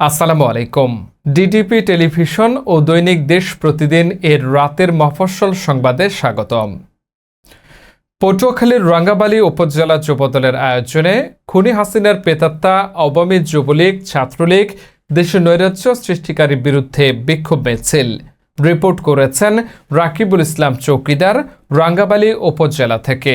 আসসালামু আলাইকুম। DDP television ও দৈনিক দেশ প্রতিদিন এর রাতের মফস্বল সংবাদে স্বাগতম। পটুয়াখালীর রাঙ্গাবালী উপজেলা যুবদলের আয়োজনে খুনি হাসিনার পেতাত্তা আওয়ামী যুবলীগ, ছাত্রলীগ, দেশে নৈরাজ্য সৃষ্টিকারীর বিরুদ্ধে বিক্ষোভ মিছিল। রিপোর্ট করেছেন রাকিবুল ইসলাম চৌকিদার রাঙ্গাবালী উপজেলা থেকে।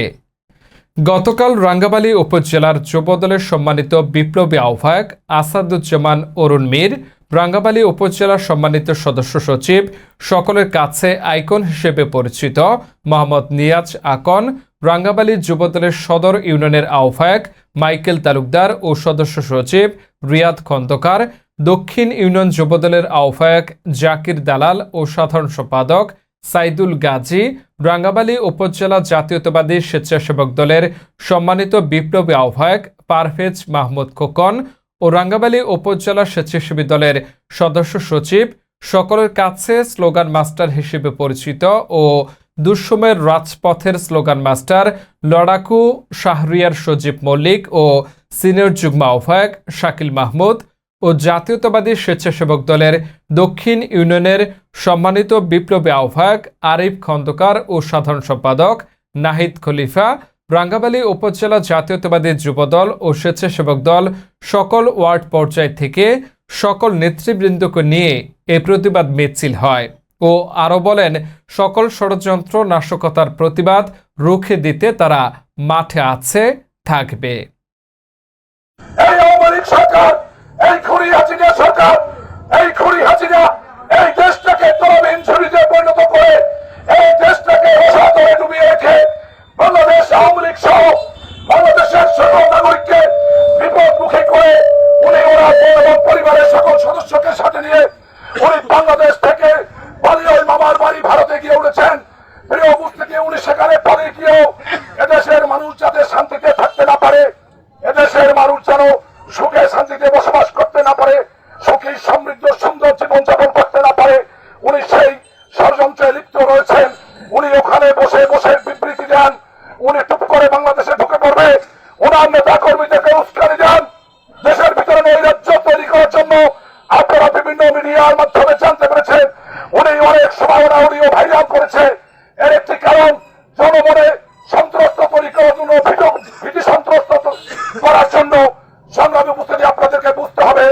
গতকাল রাঙ্গাবালী উপজেলার যুবদলের সম্মানিত বিপ্লবী আহ্বায়ক আসাদুজ্জামান অরুণ মীর রাঙ্গাবালী উপজেলার সম্মানিত সদস্য সচিব, সকলের কাছে আইকন হিসেবে পরিচিত মোহাম্মদ নিয়াজ আকন রাঙ্গাবালী যুবদলের সদর ইউনিয়নের আহ্বায়ক মাইকেল তালুকদার ও সদস্য সচিব রিয়াদ খন্দকার, দক্ষিণ ইউনিয়ন যুবদলের আহ্বায়ক জাকির দালাল ও সাধারণ সম্পাদক সাইদুল গাজী রাঙ্গাবালী উপজেলা জাতীয়তাবাদী স্বেচ্ছাসেবক দলের সম্মানিত বিপ্লবী আহ্বায়ক পারভেজ মাহমুদ খোকন ও রাঙ্গাবালী উপজেলা স্বেচ্ছাসেবী দলের সদস্য সচিব, সকলের কাছে স্লোগান মাস্টার হিসেবে পরিচিত ও দুঃসময়ের রাজপথের স্লোগান মাস্টার লড়াকু শাহরিয়ার সজীব মল্লিক ও সিনিয়র যুগ্ম আহ্বায়ক শাকিল মাহমুদ ও জাতীয়তাবাদী স্বেচ্ছাসেবক দলের দক্ষিণ ইউনিয়নের সম্মানিত বিপ্লবী আহ্বায়ক আরিফ খন্দকার ও সাধারণ সম্পাদক নাহিদ খলিফা রাঙ্গাবালী উপজেলা জাতীয়তাবাদী যুবদল ও স্বেচ্ছাসেবক দল সকল ওয়ার্ড পর্যায় থেকে সকল নেতৃবৃন্দকে নিয়ে এ প্রতিবাদ মিছিল হয় ও আরও বলেন, সকল ষড়যন্ত্র নাশকতার প্রতিবাদ রুখে দিতে তারা মাঠে আছে, থাকবে। সরকার নিয়ে উনি বাংলাদেশ থেকে পালিয়ে ওই মামার বাড়ি ভারতে গিয়ে উঠেছেন। প্রিয় উপস্থিতি, উনি সেখানে পালিয়ে গিয়েও এদেশের মানুষ যাতে শান্তিতে থাকতে না পারে, এদেশের মানুষ যেন সুখে শান্তিতে বসবাস করতে না পারে, সুখী, সমৃদ্ধ, সুন্দর জীবন যাপন করতে না পারে, উনি সেই ষড়যন্ত্রে লিপ্ত রয়েছেন। উনি ওখানে বসে বসে বিবৃতি দেন উনি টুপ করে বাংলাদেশে ঢুকে পড়বে ওনার নেতা কর্মীদেরকে উস্কানি দেন দেশের ভিতরে নৈরাজ্য তৈরি করার জন্য আপনারা বিভিন্ন মাধ্যমে জানতে পেরেছেন, উনি অনেক সম্ভাবনা উনিও ভাইরাল করেছে। এর একটি কারণ, জনমনে সন্ত্রস্ত তৈরি করার জন্য ভীতি সন্ত্রস্ত করার জন্য সংগ্রামী উপস্থিতি আপনাদেরকে বুঝতে হবে,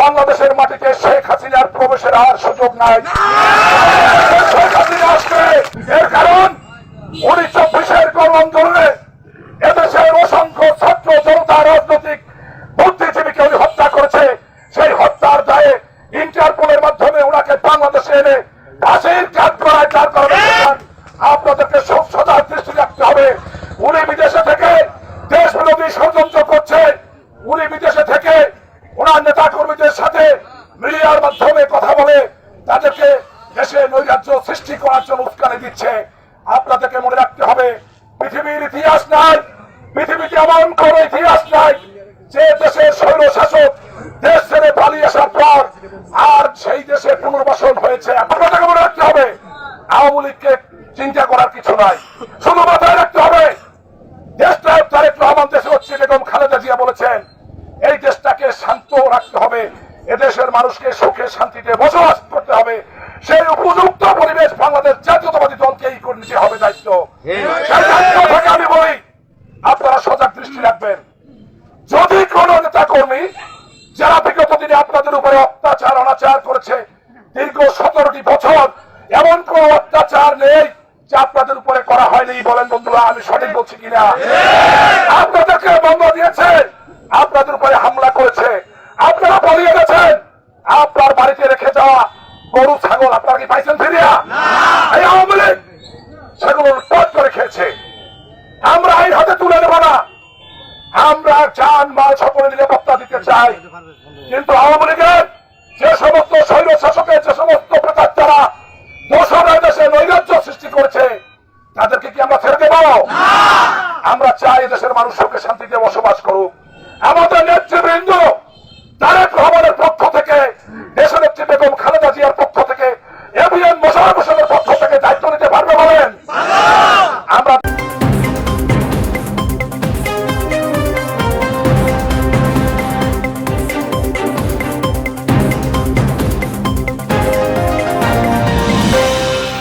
বাংলাদেশের মাটিতে শেখ হাসিনার প্রবেশের আর সুযোগ নাই। শেখ হাসিনা আসবে, এর কারণ, উনি চব্বিশের গণ আন্দোলনে উনি বিদেশে থেকে ওনার নেতা কর্মীদের সাথে মিডিয়ার মাধ্যমে কথা বলে তাদেরকে দেশে নৈরাজ্য সৃষ্টি করার জন্য উস্কানি দিচ্ছে। আপনাদেরকে মনে রাখতে হবে, পৃথিবীর ইতিহাস নাই পৃথিবীতে এমন কোন ইতিহাস নাই যে দেশের স্বৈর শাসক দেশ ছেড়ে পালিয়ে আসার পর আর সেই দেশে পুনর্বাসন হয়েছে। আপনাদেরকে মনে রাখতে হবে, আওয়ামী লীগকে চিন্তা করার কিছু নাই। শুধু মাথায় রাখতে হবে দেশটা তারেক রহমান, দেশে হচ্ছে বেগম খালেদা জিয়া বলেছেন দেশটাকে শান্ত রাখতে হবে। এদেশের মানুষকে সুখে শান্তিতে বসবাস করতে হবে। সেই উপযুক্ত পরিবেশ বাংলাদেশ জাতীয়তাবাদী দলকেই নিতে হবে দায়িত্ব। আমি বলি, আপনারা সজাগ দৃষ্টি রাখবেন। যদি কোন নেতা কর্মী যারা বিগত দিনে আপনাদের উপরে অত্যাচার, অনাচার করেছে, দীর্ঘ সতেরোটি বছর এমন কোন অত্যাচার নেই যে আপনাদের উপরে করা হয়নি, বলেন বন্ধুরা, আমি সঠিক বলছি কিনা? আপনাদেরকে বন্ধ দিয়েছে। আপনাদের উপরে হামলা করেছে আপনারা পালিয়ে গেছেন আপনার বাড়িতে রেখে যাওয়া গরু ছাগল আপনারা কি পাইছেন ফিরিয়া এই আওয়ামী লীগ সেগুলো লুটপাট করে খেয়েছে আমরা আইন হাতে তুলে নেব না আমরা যান মাল সকলে নিরাপত্তা দিতে চাই। কিন্তু আওয়ামী লীগের যে সমস্ত শৈল শাসকের যে সমস্ত প্রচার তারা দোষরা দেশে নৈরাজ্য সৃষ্টি করেছে তাদেরকে কি আমরা ছেড়ে দেব? আমরা চাই দেশের মানুষ সবকে শান্তিতে বসবাস করুক। আমাদের